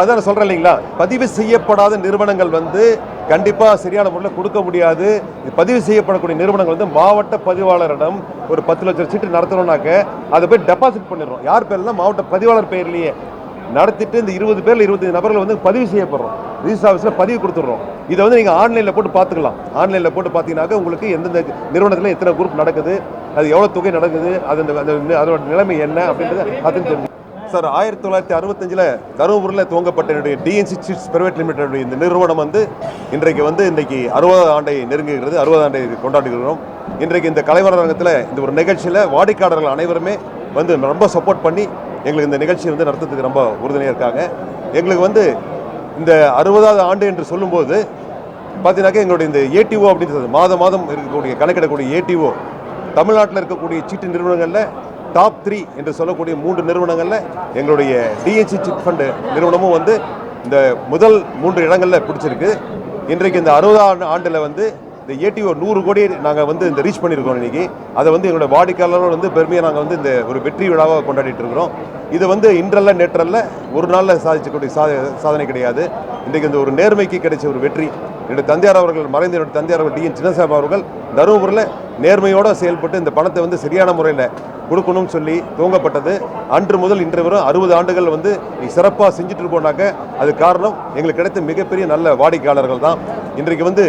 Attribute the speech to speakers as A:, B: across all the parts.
A: அதான் நான் சொல்கிறேன் இல்லைங்களா? பதிவு செய்யப்படாத நிறுவனங்கள் வந்து கண்டிப்பாக சரியான முறையில் கொடுக்க முடியாது. பதிவு செய்யப்படக்கூடிய நிறுவனங்கள் வந்து மாவட்ட பதிவாளரிடம் ஒரு பத்து லட்சம் சீட்டு நடத்தணும்னாக்க அதை போய் டெபாசிட் பண்ணிடுறோம். யார் பேர்ல? மாவட்ட பதிவாளர் பேர்லேயே நடத்திட்டு இந்த இருபது பேரில் இருபத்தஞ்சு நபர்கள் வந்து பதிவு செய்யப்படுறோம். ரிஜிஸ்டர் ஆஃபீஸில் பதிவு கொடுத்துட்றோம். இதை வந்து நீங்கள் ஆன்லைனில் போட்டு பார்த்துக்கலாம். ஆன்லைனில் போட்டு பார்த்தீங்கன்னாக்க உங்களுக்கு எந்தெந்த நிறுவனத்தில் எத்தனை குரூப் நடக்குது அது எவ்வளோ தொகை நடக்குது அது அந்த அதோட நிலைமை என்ன அப்படின்றத அதுன்னு தெரிஞ்சு சார் ஆயிரத்தி தொள்ளாயிரத்தி அறுபத்தஞ்சில் தருமபுரியில் துவங்கப்பட்ட என்னுடைய டிஎன்சி சிட்ஸ் பிரைவேட் லிமிடெட் இந்த நிறுவனம் வந்து இன்றைக்கு வந்து இன்றைக்கு அறுபது ஆண்டை நெருங்குகிறது அறுபது ஆண்டை கொண்டாடுகிறோம். இன்றைக்கு இந்த கலைவரங்கத்தில் இந்த ஒரு நிகழ்ச்சியில் வாடிக்கையாளர்கள் அனைவருமே வந்து ரொம்ப சப்போர்ட் பண்ணி எங்களுக்கு இந்த நிகழ்ச்சியை வந்து நடத்துறதுக்கு ரொம்ப உறுதுணையாக இருக்காங்க. எங்களுக்கு வந்து இந்த அறுபதாவது ஆண்டு என்று சொல்லும்போது பார்த்தீங்கன்னாக்கா எங்களுடைய இந்த ஏடிஓ அப்படின்றது மாதம் மாதம் இருக்கக்கூடிய கணக்கிடக்கூடிய ஏடிஓ தமிழ்நாட்டில் இருக்கக்கூடிய சீட்டு நிறுவனங்களில் டாப் த்ரீ என்று சொல்லக்கூடிய மூன்று நிறுவனங்களில் எங்களுடைய டிஹெச்சி சிட் ஃபண்டு நிறுவனமும் வந்து இந்த முதல் மூன்று இடங்களில் பிடிச்சிருக்கு. இன்றைக்கு இந்த அறுபதாம் ஆண்டில் வந்து இந்த ஏடிஓ நூறு கோடி நாங்கள் வந்து இந்த ரீச் பண்ணியிருக்கோம் இன்னைக்கு. அதை வந்து எங்களோட வாடிக்கையாளரோட வந்து பெருமையாக நாங்கள் வந்து இந்த ஒரு வெற்றி விழாவாக கொண்டாடிட்டு இருக்கிறோம். இது வந்து இன்றல்ல நேற்றல்ல ஒரு நாளில் சாதிச்சக்கூடிய சாதனை கிடையாது. இன்றைக்கு இந்த ஒரு நேர்மைக்கு கிடைச்ச ஒரு வெற்றி. என்னுடைய தந்தையார் அவர்கள் மறைந்த என்னுடைய தந்தையார் அவர்கள் டிஎன் சின்னசாமி அவர்கள் தருமபுரியில் நேர்மையோடு செயல்பட்டு இந்த பணத்தை வந்து சரியான முறையில் கொடுக்கணும்னு சொல்லி துவங்கப்பட்டது. அன்று முதல் இன்று வரும் அறுபது ஆண்டுகள் வந்து சிறப்பாக செஞ்சுட்டு இருக்கோம்னாக்க அது காரணம் எங்களுக்கு கிடைத்த மிகப்பெரிய நல்ல வாடிக்கையாளர்கள் தான். இன்றைக்கு வந்து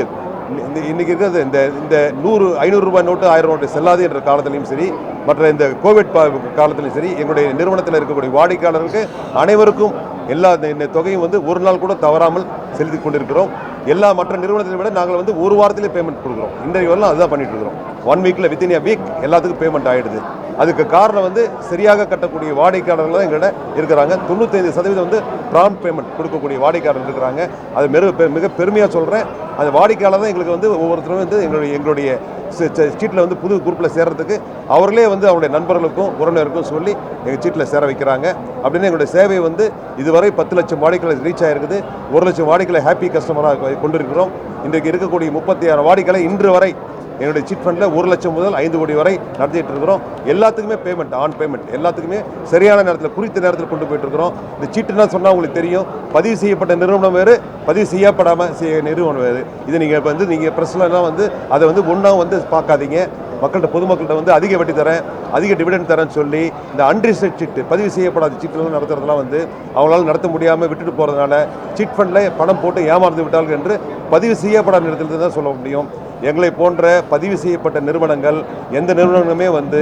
A: இந்த இன்னைக்கு இருக்கிறது இந்த இந்த நூறு ஐநூறு ரூபாய் நோட்டு ஆயிரம் நோட்டு செல்லாது என்ற காலத்திலையும் சரி மற்ற இந்த கோவிட் பா- காலத்திலையும் சரி எங்களுடைய நிறுவனத்தில் இருக்கக்கூடிய வாடிக்கையாளர்களுக்கு அனைவருக்கும் எல்லா இந்த- இந்த தொகையும் வந்து ஒரு நாள் கூட தவறாமல் செலுத்தி கொண்டிருக்கிறோம். எல்லா மற்ற நிறுவனத்தை விட நாங்கள் வந்து ஒரு வாரத்திலே பேமெண்ட் கொடுக்குறோம். இன்றைய வரலாம் அதுதான் பண்ணிட்டு இருக்கிறோம். ஒன் வீக்கில் வித்தின் எ வீக் எல்லாத்துக்கும் பேமெண்ட் ஆயிடுது. அதுக்கு காரணம் வந்து சரியாக கட்டக்கூடிய வாடிக்கையாளர்கள் தான் எங்கள்கிட்ட இருக்கிறாங்க. தொண்ணூத்தைந்து சதவீதம் வந்து ப்ராம்ப்ட் பேமெண்ட் கொடுக்கக்கூடிய வாடிக்கையாளர்கள் இருக்கிறாங்க. அது மிக பெ- மிக பெருமையாக சொல்கிறேன் அந்த வாடிக்கையாளர் தான் எங்களுக்கு வந்து ஒவ்வொருத்தரும் வந்து எங்களுடைய எங்களுடைய சீட்டில் வந்து புது குரூப்பில் சேர்றதுக்கு அவர்களே வந்து அவருடைய நண்பர்களுக்கும் உறவினருக்கும் சொல்லி எங்கள் சீட்டில் சேர வைக்கிறாங்க. அப்படின்னு எங்களுடைய சேவை வந்து இதுவரை பத்து லட்சம் வாடிக்கையாளர் ரீச் ஆகிருக்குது ஒரு லட்சம் வாடிக்கையாளர் ஹாப்பி கஸ்டமராக கொண்டிருக்கிறோம். இன்றைக்கு இருக்கக்கூடிய முப்பத்தி ஆறு வாடிக்கையாளர் இன்று வரை என்னுடைய சிட் ஃபண்டில் ஒரு லட்சம் முதல் ஐந்து கோடி வரை நடத்திட்டு இருக்கிறோம். எல்லாத்துக்குமே பேமெண்ட் ஆன் பேமெண்ட் எல்லாத்துக்குமே சரியான நேரத்தில் குறித்த நேரத்தில் கொண்டு போயிட்டு இருக்கிறோம். இந்த சீட்டுனா சொன்னால் உங்களுக்கு தெரியும். பதிவு செய்யப்பட்ட நிறுவனம் வேறு பதிவு செய்யப்படாமல் செய்ய நிறுவனம் வேறு. இது நீங்கள் வந்து நீங்கள் ப்ரெஸ்லாம் வந்து அதை வந்து ஒன்றா வந்து பார்க்காதீங்க. மக்கள்கிட்ட பொதுமக்கள்கிட்ட வந்து அதிக வட்டி தரேன் அதிக டிவிடெண்ட் தரேன்னு சொல்லி இந்த அன்ரிசர்ட் சீட்டு பதிவு செய்யப்படாத சீட்டுலாம் நடத்துறதுலாம் வந்து அவங்களால நடத்த முடியாமல் விட்டுட்டு போகிறதுனால சிட் ஃபண்டில் பணம் போட்டு ஏமாந்து விட்டார்கள் என்று பதிவு செய்யப்படாத நேரத்தில் தான் சொல்ல முடியும். எங்களை போன்ற பதிவு செய்யப்பட்ட நிறுவனங்கள் எந்த நிறுவனங்களுமே வந்து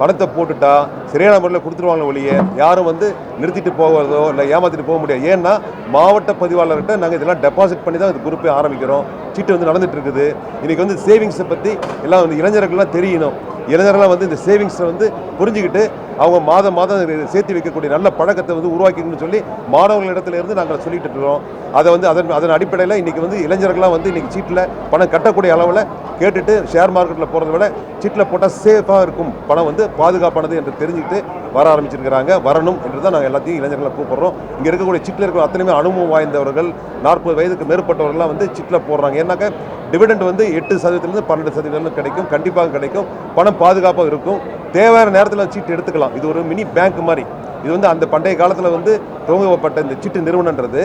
A: பணத்தை போட்டுட்டா சரியான முறையில் கொடுத்துருவாங்க ஒழிய யாரும் வந்து நிறுத்திட்டு போகிறதோ இல்லை ஏமாத்திட்டு போக முடியாது. ஏன்னா மாவட்ட பதிவாளர்கிட்ட நாங்கள் இதெல்லாம் டெபாசிட் பண்ணி தான் இந்த குரூப்பே ஆரம்பிக்கிறோம். சீட்டு வந்து நடந்துட்டு இருக்குது. இன்றைக்கி வந்து சேவிங்ஸை பற்றி எல்லாம் வந்து இளைஞர்கள்லாம் தெரியணும். இளைஞர்கள்லாம் வந்து இந்த சேவிங்ஸை வந்து புரிஞ்சுக்கிட்டு அவங்க மாதம் மாதம் சேர்த்து வைக்கக்கூடிய நல்ல பழக்கத்தை வந்து உருவாக்கிக்கணும்னு சொல்லி மாணவர்களிடத்துலேருந்து நாங்கள் சொல்லிட்டு இருக்கிறோம் அதை வந்து அதன் அதன் அடிப்படையில் இன்றைக்கி வந்து இளைஞர்கள்லாம் வந்து இன்றைக்கி சீட்டில் பணம் கட்டக்கூடிய அளவில் கேட்டுட்டு ஷேர் மார்க்கெட்டில் போகிறத விட சீட்டில் போட்டால் சேஃபாக இருக்கும். பணம் வந்து பாதுகாப்பானது என்று தெரிஞ்சுக்கிட்டு வர ஆரம்பிச்சிருக்கிறாங்க. வரணும் என்று தான் நாங்கள் எல்லாத்தையும் இளைஞர்களை கூப்பிட்றோம். இங்கே இருக்கக்கூடிய சீட்டில் இருக்கிற அத்தனையுமே அனுபவம் வாய்ந்தவர்கள் நாற்பது வயதுக்கு மேற்பட்டவர்கள்லாம் வந்து சீட்டில் போடுறாங்க. ஏன்னாக்க டிவிடெண்ட் வந்து எட்டு சதவீதத்துலேருந்து பன்னெண்டு சதவீதம் கிடைக்கும். கண்டிப்பாக கிடைக்கும். பணம் பாதுகாப்பாக இருக்கும். தேவையான நேரத்தில் சீட்டு எடுத்துக்கலாம். இது ஒரு மினி பேங்க் மாதிரி. இது வந்து அந்த பண்டைய காலத்தில் வந்து துவங்கப்பட்ட இந்த சிட்டு நிறுவனன்றது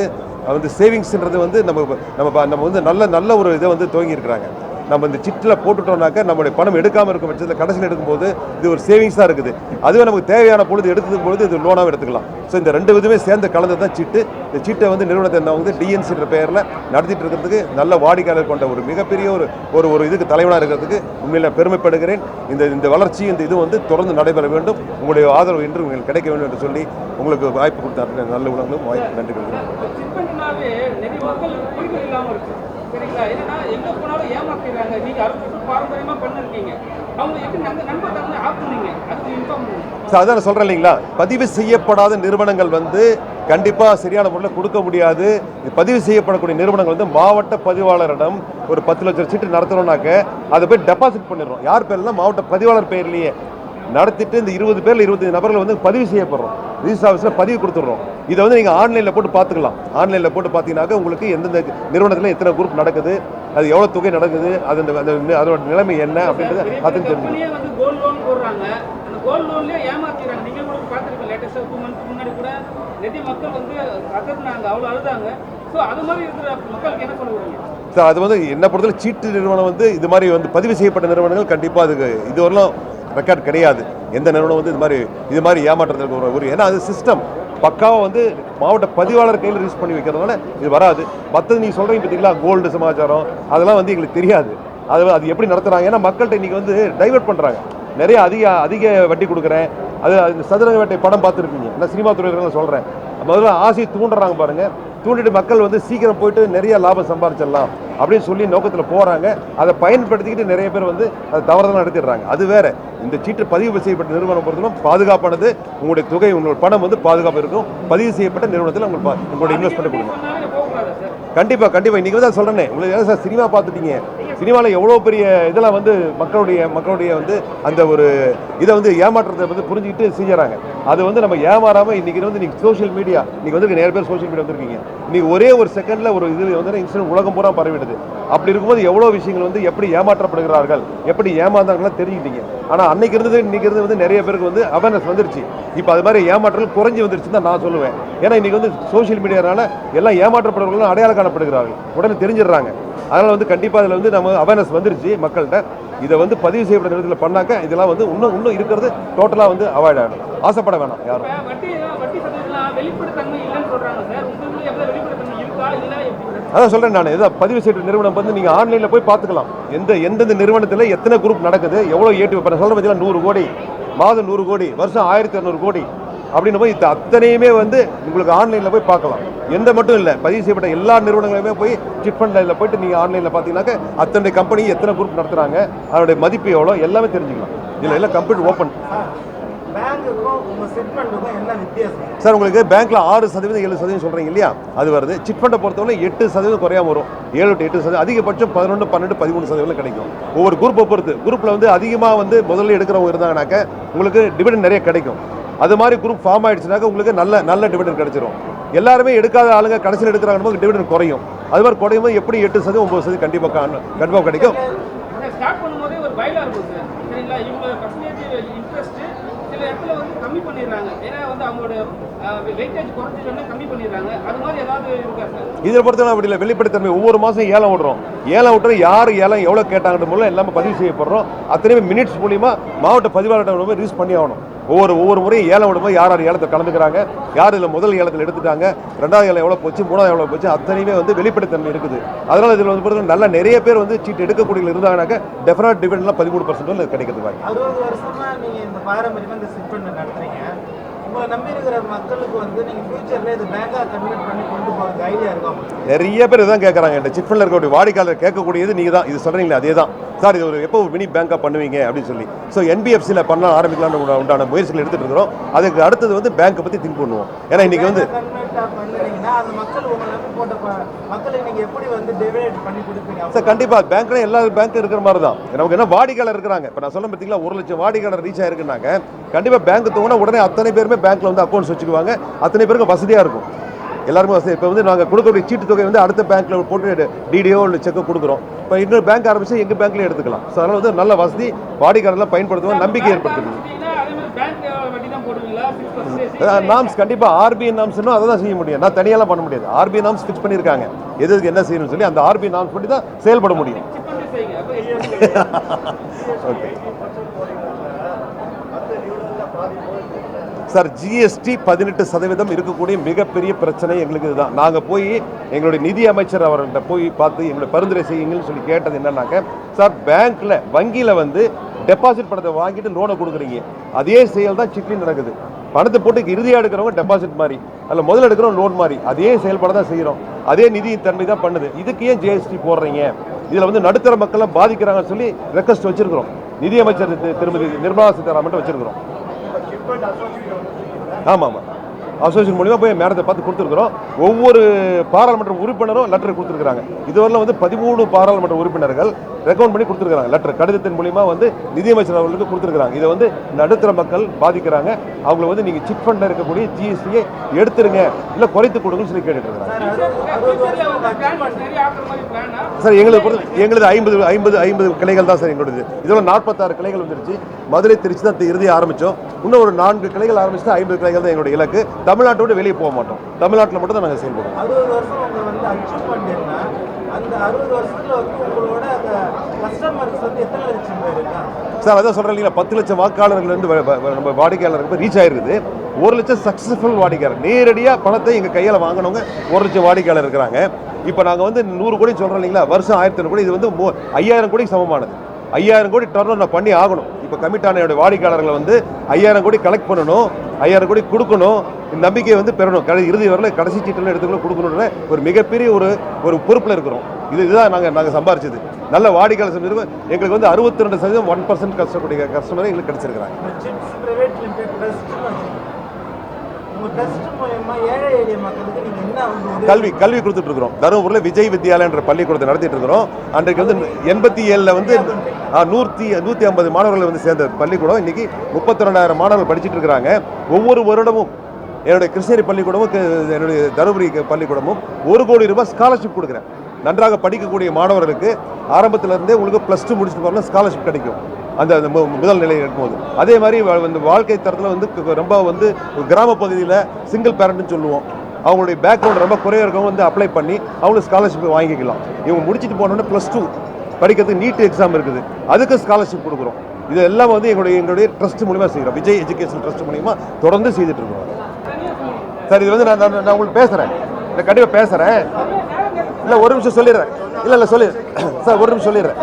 A: வந்து சேவிங்ஸ்ன்றது வந்து நம்ம நம்ம நம்ம வந்து நல்ல நல்ல ஒரு இதை வந்து துவங்கி இருக்கிறாங்க நம்ம இந்த சிட்டில் போட்டுட்டோம்னாக்க நம்மளுடைய பணம் எடுக்காமல் இருக்கும் பட்சத்தில் கடைசியில் எடுக்கும்போது இது ஒரு சேவிங்ஸாக இருக்குது. அதுவே நமக்கு தேவையான பொழுது எடுத்ததும் பொழுது இது லோனாகவும் எடுத்துக்கலாம். ஸோ இந்த ரெண்டு விதமே சேர்ந்து கலந்து தான் சிட்டு. இந்த சீட்டை வந்து நிறுவனத்தை நான் வந்து டிஎன்சின்ற பெயரில் நடத்திட்டு இருக்கிறதுக்கு நல்ல வாடிக்கையாளர் கொண்ட ஒரு மிகப்பெரிய ஒரு ஒரு ஒரு இதுக்கு தலைவனாக இருக்கிறதுக்கு உண்மையில் பெருமைப்படுகிறேன். இந்த இந்த வளர்ச்சி இந்த இது வந்து தொடர்ந்து நடைபெற வேண்டும். உங்களுடைய ஆதரவு என்று உங்களுக்கு கிடைக்க வேண்டும் என்று சொல்லி உங்களுக்கு வாய்ப்பு கொடுத்த நல்ல உணவுகளும் வாய்ப்பு நன்றி
B: எங்கே போனாலும் ஏமாத்திடுறாங்க. நீங்கள் அறுபது பாரம்பரியமாக பண்ணிருக்கீங்க. அவங்க எப்படி அதுக்கு இன்ஃபார்ம்
A: சார் அதான் நான் சொல்கிறேன் இல்லைங்களா? பதிவு செய்யப்படாத நிறுவனங்கள் வந்து கண்டிப்பாக சரியான முறையில் கொடுக்க முடியாது. பதிவு செய்யப்படக்கூடிய நிறுவனங்கள் வந்து மாவட்ட பதிவாளரிடம் ஒரு பத்து லட்சம் சீட்டு நடத்தணும்னாக்க அதை போய் டெபாசிட் பண்ணிடுறோம். யார் பேர்லாம் மாவட்ட பதிவாளர் பேர்லேயே நடத்திட்டு இந்த இருபது பேர்ல இருபத்தஞ்சு நபர்கள் வந்து பதிவு செய்யப்படுறோம். ரிஜிஸ்டர் ஆஃபீஸில் பதிவு கொடுத்துட்றோம். இதை வந்து நீங்கள் ஆன்லைனில் போட்டு பார்த்துக்கலாம். ஆன்லைனில் போட்டு பார்த்தீங்கன்னாக்க உங்களுக்கு எந்தெந்த நிறுவனத்தில் எத்தனை குரூப் நடக்குது அது எவ்வளோ தொகை நடக்குது? அது அந்த அதோட நிலைமை என்ன அப்படின்றத அதுன்னு தெரிஞ்சுக்கலாம்
B: கம்பெனியே வந்து கோல்ட் லோன் போடுறாங்க. அந்த கோல்ட் லோன்லயே ஏமாத்திடுறாங்க. நீங்க கூட பார்த்துருக்கீங்க லேட்டஸ்டாக டூ மந்த்ஸ் முன்னாடி கூட நிதி மக்கள் வந்து அசத்துனாங்க அவ்வளோ அழுதாங்க. ஸோ அது மாதிரி இருக்கிற மக்களுக்கு என்ன சொல்ல வரீங்க?
A: சார் அது வந்து என்ன பொறுத்தவரை சீட்டு நிறுவனம் வந்து இது மாதிரி வந்து பதிவு செய்யப்பட்ட நிறுவனங்கள் கண்டிப்பாக அதுக்கு இதுவரையிலும் ரெக்கார்ட் கிடையாது. எந்த நிறுவனம் வந்து இது மாதிரி இது மாதிரி ஏமாற்றுறதுக்கு ஒரு ஒரு ஏன்னா அது சிஸ்டம் பக்காவாக வந்து மாவட்ட பதிவாளர் கையில் ரிஜிஸ்ட் பண்ணி வைக்கிறதுனால இது வராது. மற்றது நீங்கள் சொல்கிறீங்க பார்த்தீங்களா கோல்டு சமாச்சாரம். அதெல்லாம் வந்து எங்களுக்கு தெரியாது. அது அது எப்படி நடத்துகிறாங்க ஏன்னா மக்கள்கிட்ட இன்றைக்கி வந்து டைவர்ட் பண்ணுறாங்க நிறைய அதிக அதிக வட்டி கொடுக்குறேன். அது சதுரங்க வேட்டை படம் பார்த்துருக்கீங்க நான் சினிமா துறையில் சொல்கிறேன் முதல்ல ஆசையை தூண்டுறாங்க பாருங்கள் தூண்டிட்டு மக்கள் வந்து சீக்கிரம் போயிட்டு நிறைய லாபம் சம்பாரிச்சிடலாம் அப்படின்னு சொல்லி நோக்கத்தில் போகிறாங்க அதை பயன்படுத்திக்கிட்டு நிறைய பேர் வந்து அதை தவறுதலாக நடத்திடுறாங்க. அது வேற. இந்த சீட்டு பதிவு செய்யப்பட்ட நிறுவனம் பொறுத்தவரை பாதுகாப்பானது. உங்களுடைய தொகை உங்களோட பணம் வந்து பாதுகாப்பு இருக்கும். பதிவு செய்யப்பட்ட நிறுவனத்தில் உங்களுக்கு உங்களோட இன்வெஸ்ட்மெண்ட் கொடுங்க.
B: கண்டிப்பாக கண்டிப்பாக இன்றைக்கி
A: தான் கண்டிப்பா உங்களுக்கு ஏன் சார் சினிமா பார்த்துட்டீங்க? சினிமாவில் எவ்வளோ பெரிய இதெல்லாம் வந்து மக்களுடைய மக்களுடைய வந்து அந்த ஒரு இதை வந்து ஏமாற்றத்தை வந்து புரிஞ்சுக்கிட்டு செஞ்சுறாங்க. அது வந்து நம்ம ஏமாறாமல் இன்னைக்கு வந்து நீங்கள் சோஷியல் மீடியா இன்றைக்கி வந்து நிறைய பேர் சோஷியல் மீடியா வந்துருக்கீங்க. இன்னைக்கு ஒரே ஒரு செகண்டில் ஒரு இது வந்து இன்சிடென்ட் உலகம் பூரா பரவிடுது. அப்படி இருக்கும்போது எவ்வளோ விஷயங்கள் வந்து எப்படி ஏமாற்றப்படுகிறார்கள் எப்படி ஏமாந்தாங்கலாம் தெரிஞ்சுக்கிட்டீங்க. ஆனால் அன்னைக்கு இருந்தது இன்னைக்கு இருந்து வந்து நிறைய பேருக்கு வந்து அவேர்னஸ் வந்துருச்சு. இப்போ அது மாதிரி ஏமாற்றல் குறைஞ்சி வந்துருச்சுன்னு தான் நான் சொல்லுவேன். ஏன்னா இன்னைக்கு வந்து சோஷியல் மீடியானால எல்லாம் ஏமாற்றப்படுறவர்களும் அடையாளம் காணப்படுகிறார்கள். உடனே தெரிஞ்சிடுறாங்க. அதனால் வந்து கண்டிப்பாக அதில் வந்து நம்ம அவேர்னஸ் வந்துருச்சு மக்கள்கிட்ட. இதை வந்து பதிவு செய்யப்பட்ட நேரத்தில் பண்ணாக்க இதெல்லாம் வந்து இன்னும் இன்னும் இருக்கிறது டோட்டலாக வந்து அவாய்ட் ஆகணும். ஆசைப்பட வேணாம் யாரும். அதான் சொல்கிறேன் நான். ஏதோ பதிவு செய்யப்பட்ட நிறுவனம் வந்து நீங்கள் ஆன்லைனில் போய் பார்த்துக்கலாம். எந்த எந்தெந்த நிறுவனத்தில் எத்தனை குரூப் நடக்குது எவ்வளோ ஏட்டு இப்போ நான் சொல்கிற பார்த்தீங்கன்னா நூறு கோடி மாதம் நூறு கோடி வருஷம் ஆயிரத்தி இரநூறு கோடி. அப்படின்னு போய் இது அத்தனையுமே வந்து உங்களுக்கு ஆன்லைனில் போய் பார்க்கலாம். எந்த மட்டும் இல்லை பதிவு செய்யப்பட்ட எல்லா நிறுவனங்களுமே போய் சிட் ஃபண்ட் லைனில் போயிட்டு நீங்கள் ஆன்லைனில் பார்த்தீங்கன்னாக்க அத்தனை கம்பெனி எத்தனை குரூப் நடத்துகிறாங்க அதனுடைய மதிப்பு எவ்வளோ எல்லாமே தெரிஞ்சுக்கலாம். இதில் எல்லாம் கம்ப்யூட்டர் ஓப்பன் சார் உங்களுக்கு பேங்க்ல ஆறு சதவீதம் ஏழு சதவீதம் சொல்றீங்க இல்லையா? அது வருது. சிட் ஃபண்டை பொறுத்தவரை எட்டு சதவீதம் குறையாம வரும். ஏழு டு எட்டு சதவீதம். அதிகபட்சம் பதினொன்று பன்னெண்டு பதிமூணு சதவீதம் கிடைக்கும். ஒவ்வொரு குரூப்பை பொறுத்து. குரூப்ல வந்து அதிகமாக வந்து முதல்ல எடுக்கிறவங்க இருந்தாங்கனாக்க உங்களுக்கு டிவிடன் நிறைய கிடைக்கும். அது மாதிரி குரூப் ஃபார்ம் ஆயிடுச்சுனாக்க உங்களுக்கு நல்ல நல்ல டிவிடன் கிடைச்சிரும். எல்லாருமே எடுக்காத ஆளுங்க கடைசியில் எடுக்கிறாங்க போது டிவிடன் குறையும். அது மாதிரி குறையும் போது எப்படி எட்டு சதவீதம் ஒன்பது சதவீதம் கண்டிப்பாக கண்டிப்பாக கிடைக்கும். இதை பொறுத்தவரை அப்படி இல்லை. வெளிப்படைத்தன்மை ஒவ்வொரு மாதம் ஏலம் விடுறோம் ஏலம் விட்டுற யார் ஏலம் எவ்வளோ கேட்டாங்கன்ற மூலம் எல்லாமே பதிவு செய்யப்படுறோம். அத்தனையுமே மினிட்ஸ் மூலியமா மாவட்ட பதிவாளர்கிட்ட ரிலீஸ் பண்ணி ஆகணும் ஒவ்வொரு ஒவ்வொரு முறையும் ஏலம் விடும்போது யார் யார் ஏலத்தை கலந்துக்கிறாங்க யார் இதில் முதல் ஏலத்தில் எடுத்துட்டாங்க ரெண்டாவது ஏலம் எவ்வளோ போச்சு மூணாவது எவ்வளோ போச்சு அத்தனையுமே வந்து வெளிப்படைத்தன்மை இருக்குது. அதனால் இதில் வந்து பொறுத்தவரை நல்ல நிறைய பேர் வந்து சீட்டு எடுக்கக்கூடிய இருந்தாங்கனாக்க டெஃபினட் டிவிடெண்ட்லாம் பதிமூணு பர்சன்ட் கிடைக்கிறது வாய்ப்பு.
C: உங்களை நம்பி இருக்கிற மக்களுக்கு வந்து நீங்க ஃபியூச்சர்ல இது பேங்கா கன்வெர்ட் பண்ணி கொண்டு போறதுக்கு ஐடியா இருக்கா? உங்களுக்கு
A: நிறைய பேர் இதான் கேட்குறாங்க இந்த சிட் ஃபண்டில் இருக்கக்கூடிய வாடிக்கையாளர் கேட்கக்கூடியது நீங்கள் தான் இது சொல்கிறீங்களே அதே தான் சார் இது ஒரு எப்போ ஒரு மினி பேங்காக பண்ணுவீங்க அப்படின்னு சொல்லி. ஸோ என்பிஎஃப்சியில் பண்ண ஆரம்பிக்கலாம்னு உண்டா- உண்டான முயற்சிகள் எடுத்துகிட்டு இருக்கிறோம். அதுக்கு அடுத்தது வந்து பேங்க்கை பற்றி திங்க் பண்ணுவோம். ஏன்னா இன்றைக்கி வந்து
C: எப்படி வந்து
A: சார் கண்டிப்பாக பேங்க்ல எல்லா பேங்க்கும் இருக்கிற மாதிரி தான் நமக்கு என்ன வாடிக்கையாளர் இருக்கிறாங்க? இப்போ நான் சொல்ல பார்த்தீங்களா ஒரு லட்சம் வாடிக்கையாளர் ரீச் ஆயிருக்குனாங்க கண்டிப்பாக பேங்க் தூங்கினா உடனே அத்தனை பேருமே பேங்க்ல வந்து அக்கௌண்ட்ஸ் வச்சுக்குவாங்க. அத்தனை பேருக்கு வசதியாக இருக்கும். எல்லாருமே வசதி. இப்போ வந்து நாங்கள் கொடுக்கக்கூடிய சீட்டு தொகை வந்து அடுத்த பேங்க்ல போட்டு டிடிஓ இல்லை செக்கோ கொடுக்குறோம். இப்போ இன்னொரு பேங்க் ஆரம்பிச்சு எங்கள் பேங்க்லேயே எடுத்துக்கலாம். ஸோ அதனால் வந்து நல்ல வசதி வாடிக்கையாளர்லாம் பயன்படுத்துவோம் நம்பிக்கை ஏற்படுத்துது
B: கொடுத்தீங்கன்னா அதே மாதிரி பேங்க் வட்டி தான் போடுவீங்களா சிக்ஸ் பர்சன்டேஜ்
A: நாம்ஸ் கண்டிப்பாக ஆர்பிஐ நாம்ஸ்னு அதை தான் செய்ய முடியும். நான் தனியாலாம் பண்ண முடியாது. ஆர்பிஐ நாம்ஸ் ஃபிக்ஸ் பண்ணியிருக்காங்க. எது எதுக்கு என்ன செய்யணும்னு சொல்லி அந்த ஆர்பிஐ நாம்ஸ் படி தான் செயல்பட முடியும். ஓகே சார் ஜிஎஸ்டி பதினெட்டு சதவீதம் இருக்கக்கூடிய மிகப்பெரிய பிரச்சனை எங்களுக்கு இதுதான். நாங்கள் போய் எங்களுடைய நிதி அமைச்சர் அவர்கிட்ட போய் பார்த்து எங்களை பரிந்துரை செய்யுங்கன்னு சொல்லி கேட்டது என்னன்னாக்க சார் பேங்க்கில் வங்கியில் வந்து டெபாசிட் பணத்தை வாங்கிட்டு லோனை கொடுக்குறீங்க. அதே செயல் தான் சிட்லி நடக்குது. பணத்தை போட்டு இறுதியாக எடுக்கிறவங்க டெபாசிட் மாதிரி அதில் முதல்ல எடுக்கிறோம் லோன் மாதிரி. அதே செயல்பாடு தான் செய்கிறோம் அதே நிதி தன்மை தான் பண்ணுது. இதுக்கு ஏன் ஜிஎஸ்டி போடுறீங்க? இதில் வந்து நடுத்தர மக்கள்லாம் பாதிக்கிறாங்கன்னு சொல்லி ரெக்வஸ்ட் வச்சுருக்கிறோம். நிதியமைச்சர் திருமதி நிர்மலா சீதாராமன் வச்சுருக்கிறோம். ஆமாம் ஆமாம். அசோசியேஷன் மூலிமா போய் மேடத்தை பார்த்து கொடுத்துருக்குறோம். ஒவ்வொரு பாராளுமன்ற உறுப்பினரும் லெட்டர் கொடுத்துருக்காங்க இதுவரையிலும் வந்து பதிமூணு பாராளுமன்ற உறுப்பினர்கள் ரெக்கமெண்ட் பண்ணி கொடுத்துருக்காங்க லெட்டர் கடிதத்தின் மூலிமா வந்து நிதியமைச்சர் அவர்களுக்கு கொடுத்துருக்காங்க இதை வந்து நடுத்தர மக்கள் பாதிக்கிறாங்க. அவங்கள வந்து நீங்கள் சிட் ஃபண்டில் இருக்கக்கூடிய ஜிஎஸ்டியை எடுத்துருங்க. இல்லை குறைத்து கொடுங்கன்னு சொல்லி கேட்டுட்டு இருக்காங்க
C: சார்
A: எங்களுக்கு பொறுத்த எங்களுது ஐம்பது ஐம்பது ஐம்பது கிளைகள் தான் சார் எங்களுது இதோட நாற்பத்தாறு கிளைகள் வந்துருச்சு. மதுரை திருச்சி தான் இறுதி ஆரம்பித்தோம் இன்னும் ஒரு நான்கு கிளைகள் ஆரம்பிச்சு ஐம்பது கிளைகள் தான் எங்களுடைய இலக்கு. தமிழ்நாட்டை விட்டு வெளியே போக மாட்டோம். தமிழ்நாட்டில் மட்டும் தான் நாங்கள் செயல்படுவோம்
C: அறுபது வருஷம் உங்க வந்து அச்சீவ்மெண்ட் என்ன அந்த அறுபது வருஷத்துல வந்து உங்களோட கஸ்டமர்ஸ் வந்து எத்தனை லட்சம் பேர் இருக்காங்க?
A: சார் அதான் சொல்கிறேன் இல்லைங்களா பத்து லட்சம் வாக்காளர்கள் வந்து நம்ம வாடிக்கையாளருக்கு ரீச் ஆயிருக்குது. ஒரு லட்சம் சக்ஸஸ்ஃபுல் வாடிக்கையாளர். நேரடியாக பணத்தை எங்கள் கையில் வாங்கினவங்க ஒரு லட்சம் வாடிக்கையாளர் இருக்கிறாங்க. இப்போ நாங்கள் வந்து நூறு கோடி சொல்கிறோம் இல்லைங்களா வருஷம் ஆயிரத்தி கோடி இது வந்து ஐயாயிரம் கோடிக்கு சமமானது. ஐயாயிரம் கோடி டர்ன் ஓவர் பண்ணி ஆகணும். இப்போ கமிட்டான என்னுடைய வாடிக்கையாளர்களை வந்து ஐயாயிரம் கோடி கலெக்ட் பண்ணணும் ஐயாயிரம் கோடி கொடுக்கணும். இந்த நம்பிக்கையை வந்து பெறணும். கடை இறுதி வரல கடைசி சீட்டில் எடுத்துக்கணும் கொடுக்கணுன்ற ஒரு மிகப்பெரிய ஒரு ஒரு பொறுப்பில் இருக்கிறோம். இது இதுதான் நாங்கள் நாங்கள் சம்பாரிச்சது. நல்ல வாடிக்கையாளர் நிறுவனம் எங்களுக்கு வந்து அறுபத்தி ரெண்டு சதவீதம் ஒன் பர்சன்ட் கஷ்டக்கூடிய கஸ்டமரை எங்களுக்கு கிடைச்சிருக்கிறாங்க. கல்வி கல்வி கொடுத்துட்டு இருக்கிறோம் தருமபுரியில் விஜய் வித்யாலயன்ற பள்ளிக்கூடத்தை நடத்திட்டு இருக்கிறோம் அன்றைக்கு வந்து எண்பத்தி ஏழில் வந்து நூற்றி நூற்றி ஐம்பது மாணவர்கள் வந்து சேர்ந்த பள்ளிக்கூடம். இன்னைக்கு முப்பத்தி ரெண்டாயிரம் மாணவர்கள் படிச்சுட்டு இருக்கிறாங்க ஒவ்வொரு வருடமும் என்னுடைய கிருஷ்ணகிரி பள்ளிக்கூடமும் என்னுடைய தருமபுரி பள்ளிக்கூடமும் ஒரு கோடி ரூபாய் ஸ்காலர்ஷிப் கொடுக்குறேன். நன்றாக படிக்கக்கூடிய மாணவர்களுக்கு ஆரம்பத்திலேருந்தே உங்களுக்கு ப்ளஸ் டூ முடிச்சுட்டு போகிறோம்னா ஸ்காலர்ஷிப் கிடைக்கும். அந்த அந்த மு- முதல் நிலையில் இருக்கும்போது அதே மாதிரி வ- வந்து வாழ்க்கை தரத்தில் வந்து ரொம்ப வந்து கிராம பகுதியில் சிங்கிள் பேரண்ட்னு சொல்லுவோம். அவங்களுடைய பேக்ரவுண்ட் ரொம்ப குறைய இருக்கவங்க வந்து அப்ளை பண்ணி அவங்களுக்கு ஸ்காலர்ஷிப் வாங்கிக்கலாம். இவங்க முடிச்சுட்டு போனோன்னே ப்ளஸ் டூ படிக்கிறதுக்கு நீட் எக்ஸாம் இருக்குது. அதுக்கு ஸ்காலர்ஷிப் கொடுக்குறோம். இது எல்லாம் வந்து எங்களுடைய எங்களுடைய ட்ரஸ்ட் மூலிமா செய்கிறோம் விஜய் எஜுகேஷன் ட்ரஸ்ட் மூலிமா தொடர்ந்து செய்துட்டு இருக்கிறோம் சார் இது வந்து நான் நான் நான் உங்களுக்கு பேசுகிறேன் நான் கண்டிப்பாக பேசுகிறேன் இல்லை ஒரு நிமிஷம் சொல்லிடுறேன். இல்லை இல்லை சொல்லிடுறேன் சார் ஒரு நிமிஷம் சொல்லிடுறேன்.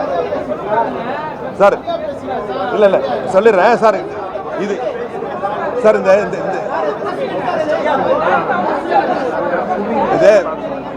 A: சார் இல்லை இல்லை. சொல்லிடுறேன். சார் இது சார் இந்த இந்த இந்த. இது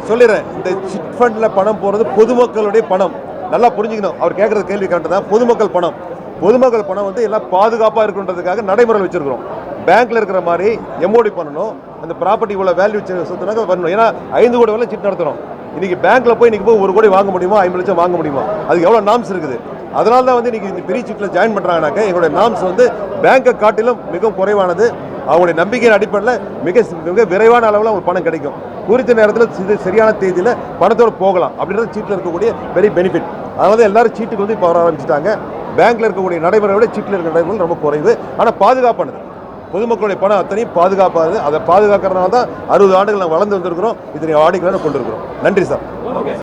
A: சொல்லிடுறேன். இந்த சிட் ஃபண்டில் பணம் போகிறது பொதுமக்களுடைய பணம். நல்லா புரிஞ்சுக்கணும். அவர் கேட்குறது கேள்வி கரெக்டு தான் பொதுமக்கள் பணம். பொதுமக்கள் பணம் வந்து எல்லாம் பாதுகாப்பாக இருக்குன்றதுக்காக நடைமுறையில் வச்சுருக்குறோம். பேங்க்கில் இருக்கிற மாதிரி எம்ஓடி பண்ணணும். அந்த ப்ராப்பர்ட்டி இவ்வளோ வேல்யூ சொத்துனாக்க வரணும் ஏன்னா ஐந்து கோடி வரல சிட் நடத்துகிறோம் இன்றைக்கி பேங்க்கில் போய் இன்றைக்கி போய் ஒரு கோடி வாங்க முடியுமா? ஐம்பது லட்சம் வாங்க முடியுமா? அதுக்கு எவ்வளோ நாம்ஸ் இருக்குது? அதனால தான் வந்து இன்னைக்கு இந்த பெரிய சீட்டில் ஜாயின் பண்ணுறாங்கனாக்க எங்களுடைய நாம்ஸ் வந்து பேங்கை காட்டிலும் மிகவும் குறைவானது. அவங்களுடைய நம்பிக்கையின் அடிப்படையில் மிக மிக விரைவான அளவில் அவங்களுக்கு பணம் கிடைக்கும். குறித்த நேரத்தில் இது சரியான தேதியில் பணத்தோடு போகலாம் அப்படின்றது சீட்டில் இருக்கக்கூடிய பெரிய பெனிஃபிட் அதனால தான் எல்லாரும் சீட்டுக்கு வந்து இப்போ வர ஆரம்பிச்சிட்டாங்க. பேங்க்கில் இருக்கக்கூடிய நடைமுறை விட சீட்டில் இருக்கிற நடைமுறை ரொம்ப குறைவு. ஆனால் பாதுகாப்பானது. பொதுமக்களுடைய பணம் அத்தனையும் பாதுகாப்பானது. அதை பாதுகாக்கிறதுனால தான் அறுபது ஆண்டுகள் நாங்கள் வளர்ந்து வந்திருக்கிறோம். இத்தனை ஆண்டுகளை கொண்டு இருக்கிறோம் நன்றி சார்.